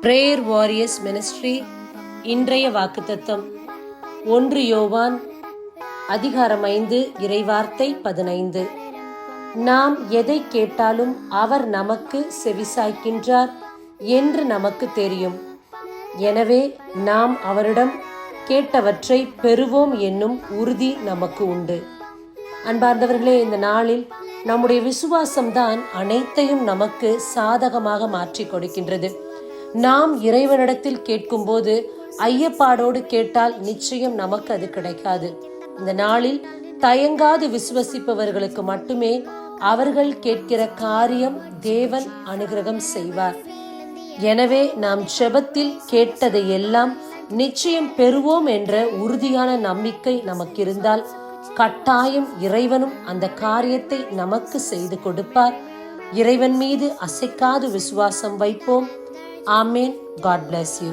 Prayer warriors ministry இன்றைய வாக்குத்தத்தம் ஒன்று யோவான் அதிகாரம் ஐந்து இறைவார்த்தை பதினைந்து நாம் எதை கேட்டாலும் அவர் நமக்கு செவிசாய்க்கின்றார் என்று நமக்கு தெரியும் எனவே நாம் அவரிடம் கேட்டவற்றை பெறுவோம் என்னும் உறுதி நமக்கு உண்டு அன்பார்ந்தவர்களே இந்த நாளில் நம்முடைய விசுவாசம்தான் அனைத்தையும் நமக்கு சாதகமாக மாற்றி கொடுக்கின்றது. நாம் இறைவனிடத்தில் கேட்கும்போது ஐயப்பாடோடு கேட்டால் நிச்சயம் நமக்கு அது கிடைக்காது. இந்த நாளில் தயங்காது விசுவசிப்பவர்களுக்கு மட்டுமே அவர்கள் கேட்கிற காரியம் தேவன் அனுகிரகம் செய்வார். எனவே நாம் செபத்தில் கேட்டதை எல்லாம் நிச்சயம் பெறுவோம் என்ற உறுதியான நம்பிக்கை நமக்கு இருந்தால் கட்டாயம் இறைவனும் அந்த காரியத்தை நமக்கு செய்து கொடுப்பார். இறைவன் மீது அசைக்காது விசுவாசம் வைப்போம். ஆமேன். God bless you